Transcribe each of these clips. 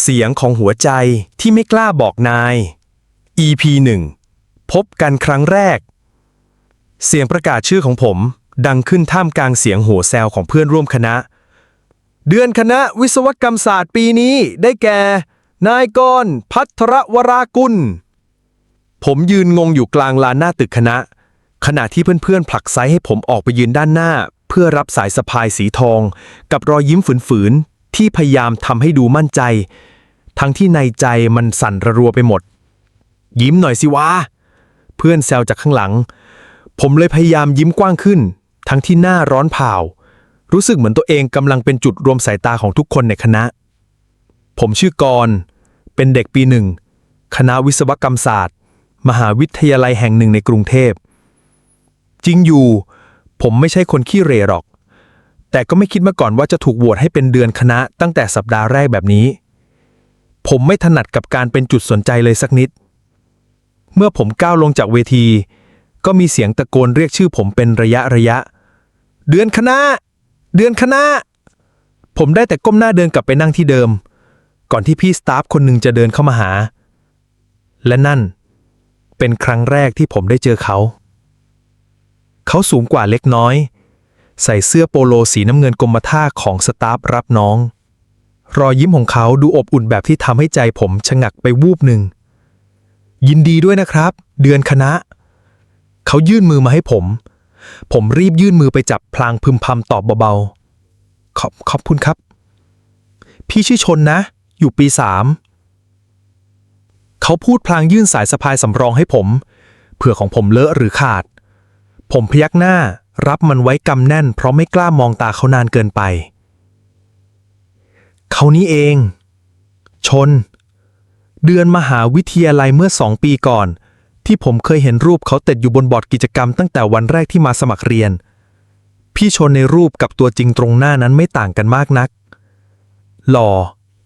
เสียงของหัวใจที่ไม่กล้าบอกนาย EP 1 พบกันครั้งแรก เสียงประกาศชื่อของผม ดังขึ้นท่ามกลางเสียงโห่แซวของเพื่อนร่วมคณะ เดือนคณะวิศวกรรมศาสตร์ปีนี้ได้แก่ นายกรพัทรวรากุล ผมยืนงงอยู่กลางลานหน้าตึกคณะ ขณะที่เพื่อนๆผลักไซให้ผมออกไปยืนด้านหน้า เพื่อรับสายสะพายสีทอง กับรอยยิ้มฝืนๆ ที่พยายามทำให้ดูมั่นใจ ทั้งที่ในใจมันสั่นระรัวไปหมด ยิ้มหน่อยสิวะ เพื่อนแซวจากข้างหลัง ผมเลยพยายามยิ้มกว้างขึ้น ทั้งที่หน้าร้อนเผารู้สึกเหมือนตัวเองกำลังเป็นจุดรวมสายตาของทุกคนในคณะ ผมชื่อกรเป็นเด็กปีหนึ่ง คณะวิศวกรรมศาสตร์ มหาวิทยาลัยแห่งหนึ่งในกรุงเทพ จริงอยู่ ผมไม่ใช่คนขี้เร่หรอก แต่ก็ไม่คิดมาก่อนว่าจะถูกโหวตให้เป็นเดือนคณะตั้งแต่สัปดาห์แรกแบบนี้ ผมไม่ถนัดกับการเป็นจุดสนใจเลยสักนิด เมื่อผมก้าวลงจากเวที ก็มีเสียงตะโกนเรียกชื่อผมเป็นระยะระยะ เดือนคณะ เดือนคณะ ผมได้แต่ก้มหน้าเดินกลับไปนั่งที่เดิม ก่อนที่พี่สตาฟคนหนึ่งจะเดินเข้ามาหา และนั่น เป็นครั้งแรกที่ผมได้เจอเขา เขาสูงกว่าเล็กน้อย ใส่เสื้อโปโลสีน้ำเงินกรมท่าของสตาฟรับน้อง รอยยิ้มของเขาดูอบอุ่นแบบที่ทำให้ใจผมชะงักไปวูบหนึ่ง ยินดีด้วยนะครับ เดือนคณะ เขายื่นมือมาให้ผม ผมรีบยื่นมือไปจับพลางพึมพำตอบเบาๆ ขอบขอบคุณครับ พี่ชื่อชนนะ อยู่ปีสามเขาพูดพลางยื่นสายสะพายสำรองให้ผม เผื่อของผมเลอะหรือขาด ผมพยักหน้า รับมันไว้กำแน่น เพราะไม่กล้ามองตาเขานานเกินไป เขานี้เอง ชน เดือนมหาวิทยาลัยเมื่อสองปีก่อน ที่ผมเคยเห็นรูปเขาติดอยู่บนบอร์ดกิจกรรมตั้งแต่วันแรกที่มาสมัครเรียน พี่ชนในรูปกับตัวจริงตรงหน้านั้นไม่ต่างกันมากนัก หล่อ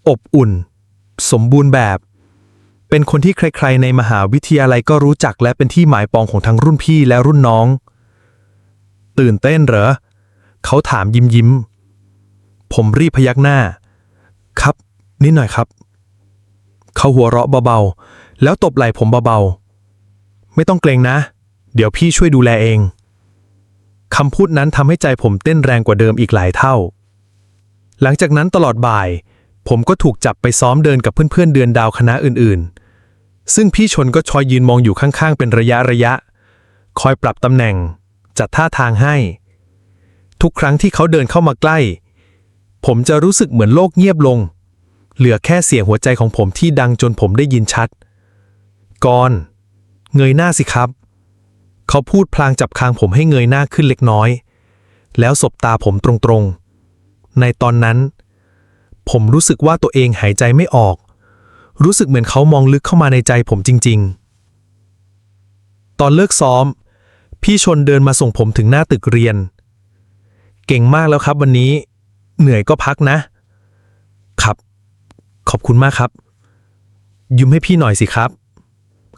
อบอุ่น สมบูรณ์แบบ เป็นคนที่ใครๆในมหาวิทยาลัยก็รู้จักและเป็นที่หมายปองของทั้งรุ่นพี่และรุ่นน้อง ตื่นเต้นเหรอ เขาถามยิ้มยิ้ม ผมรีบพยักหน้า ครับ นิดหน่อยครับ เขาหัวเราะเบาๆ แล้วตบไหล่ผมเบาๆ ไม่ต้องเกรงนะ เดี๋ยวพี่ช่วยดูแลเอง คำพูดนั้นทำให้ใจผมเต้นแรงกว่าเดิมอีกหลายเท่า หลังจากนั้นตลอดบ่าย ผมก็ถูกจับไปซ้อมเดินกับเพื่อนๆเดือนดาวคณะอื่นๆซึ่งพี่ชนก็ชอยยืนมองอยู่ข้างๆ เป็นระยะระยะ คอยปรับตำแหน่ง จัดท่าทางให้ ทุกครั้งที่เขาเดินเข้ามาใกล้ ผมจะรู้สึกเหมือนโลกเงียบลง เหลือแค่เสียงหัวใจของผมที่ดังจนผมได้ยินชัดกอนเงยหน้าสิครับ เขาพูดพลางจับคางผมให้เงยหน้าขึ้นเล็กน้อย แล้วสบตาผมตรงๆ ในตอนนั้น ผมรู้สึกว่าตัวเองหายใจไม่ออก รู้สึกเหมือนเขามองลึกเข้ามาในใจผมจริง ๆ ตอนเลิกซ้อม พี่ชนเดินมาส่งผมถึงหน้าตึกเรียน เก่งมากแล้วครับวันนี้ เหนื่อยก็พักนะ ครับ ขอบคุณมากครับยิ้มให้พี่หน่อยสิครับ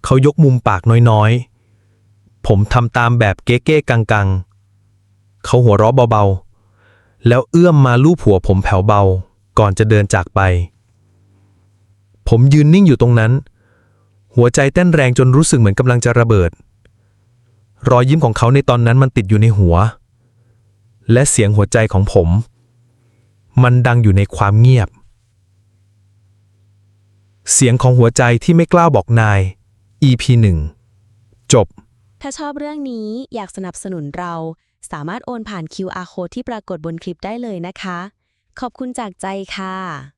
เขายกมุมปากน้อยๆ ผมทำตามแบบเก๊ๆกังๆ เขาหัวเราะเบาๆ แล้วเอื้อมมาลูบหัวผมแผ่วเบา ก่อนจะเดินจากไป ผมยืนนิ่งอยู่ตรงนั้น หัวใจเต้นแรงจนรู้สึกเหมือนกำลังจะระเบิด รอยยิ้มของเขาในตอนนั้นมันติดอยู่ในหัว และเสียงหัวใจของผม มันดังอยู่ในความเงียบ เสียงของหัวใจที่ไม่กล้าบอกนาย EP 1จบ ถ้าชอบเรื่องนี้อยากสนับสนุนเรา สามารถโอนผ่าน QR code ที่ปรากฏบนคลิปได้เลยนะคะ ขอบคุณจากใจค่ะ